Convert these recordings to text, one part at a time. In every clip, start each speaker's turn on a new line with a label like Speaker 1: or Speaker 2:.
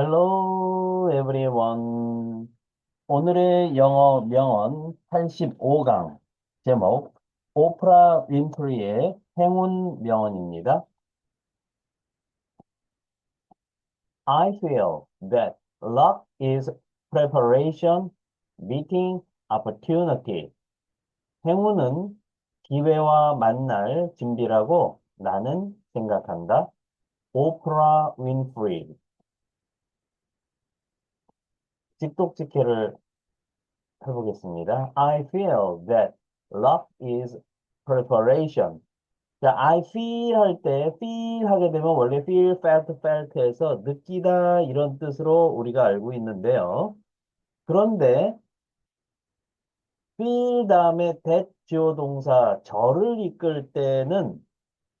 Speaker 1: Hello everyone. 오늘의 영어 명언 85강 제목 오프라 윈프리의 행운 명언입니다. I feel that luck is preparation meeting opportunity. 행운은 기회와 만날 준비라고 나는 생각한다. 오프라 윈프리. 직독직해를 해보겠습니다. I feel that luck is preparation. 자, I feel 할 때 feel 하게 되면 원래 feel, felt, felt에서 느끼다 이런 뜻으로 우리가 알고 있는데요. 그런데 feel 다음에 that 주어 동사 저를 이끌 때는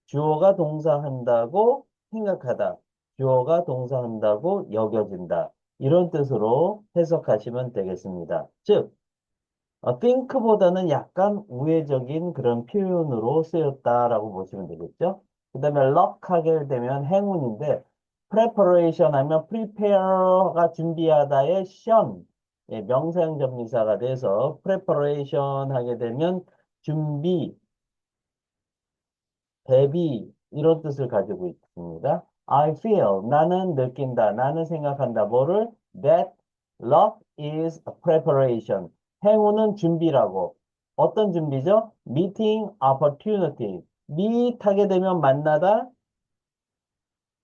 Speaker 1: 주어가 동사한다고 생각하다. 주어가 동사한다고 여겨진다. 이런 뜻으로 해석하시면 되겠습니다. 즉, 어, think보다는 약간 우회적인 그런 표현으로 쓰였다라고 보시면 되겠죠. 그 다음에 luck 하게 되면 행운인데 preparation 하면 prepare가 준비하다의 션 예, 명사형접미사가 돼서 preparation 하게 되면 준비, 대비 이런 뜻을 가지고 있습니다. I feel 나는 느낀다. 나는 생각한다. 뭐를? That luck is preparation. 행운은 준비라고. 어떤 준비죠? Meeting opportunity. meet 하게 되면 만나다.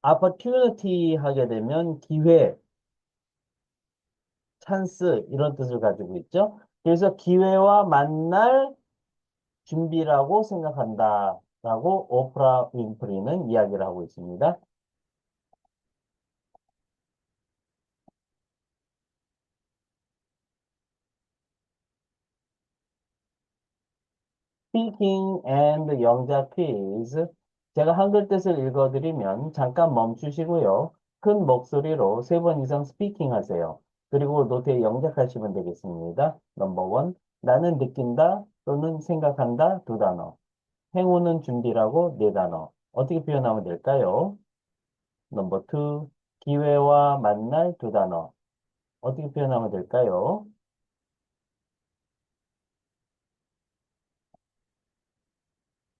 Speaker 1: opportunity 하게 되면 기회, 찬스 이런 뜻을 가지고 있죠. 그래서 기회와 만날 준비라고 생각한다. 라고 오프라 윈프리는 이야기를 하고 있습니다. Speaking and 영작 퀴즈. 제가 한글 뜻을 읽어드리면 잠깐 멈추시고요. 큰 목소리로 세 번 이상 스피킹 하세요. 그리고 노트에 영작하시면 되겠습니다. 넘버 원. 나는 느낀다 또는 생각한다 두 단어. 행운은 준비라고 네 단어. 어떻게 표현하면 될까요? 넘버 투. 기회와 만날 두 단어. 어떻게 표현하면 될까요?